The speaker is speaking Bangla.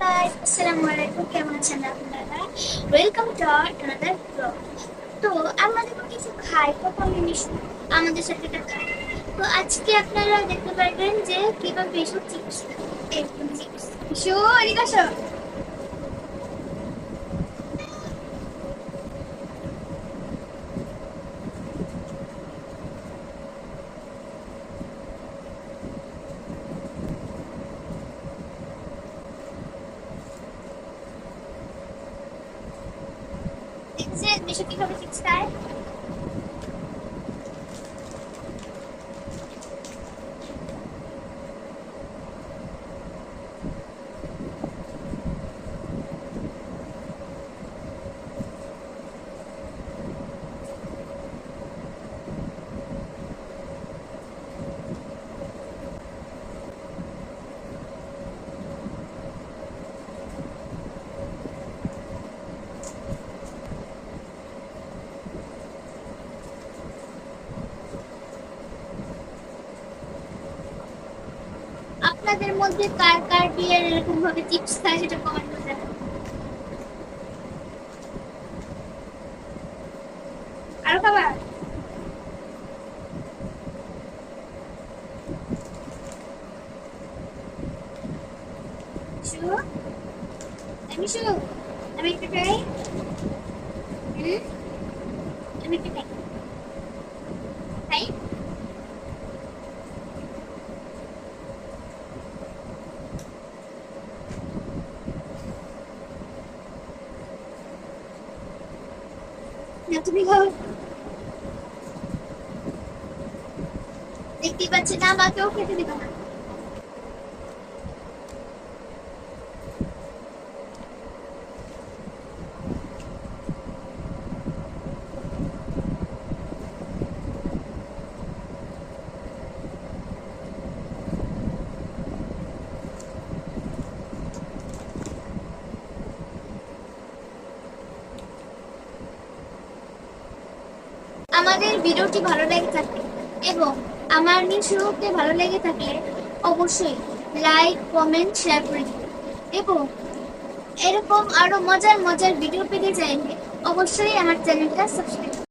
গাইস আসসালামু আলাইকুম কেমন আছেন আপনারা ওয়েলকাম টু আনাদার ব্লগ তো আমরা যখন কিছু খাই তখন আমাদের সাথে এটা খাই তো আজকে আপনারা দেখতে পারবেন যে কীভাবে এসব চিপস এরকম চিপস শো से एडमिशन की कभी फिक्स है আপনাদের মধ্যে কার কার বিয়ের এরকম ভাবে চিপস খায় সেটা কমেন্ট করে আমি শু আমি একটু ট্রাই আমি একটু খাই না তুমি খাও দেখতেই পাচ্ছি না আমাকেও খেতে দিবে না। আমাদের ভিডিওটি ভালো লেগে থাকে এবং আমার নিউজকে ভালো লেগে থাকলে অবশ্যই লাইক, কমেন্ট শেয়ার করে এবং এরকম আরও মজার মজার ভিডিও পেতে চাইলে অবশ্যই আমার চ্যানেলটা সাবস্ক্রাইব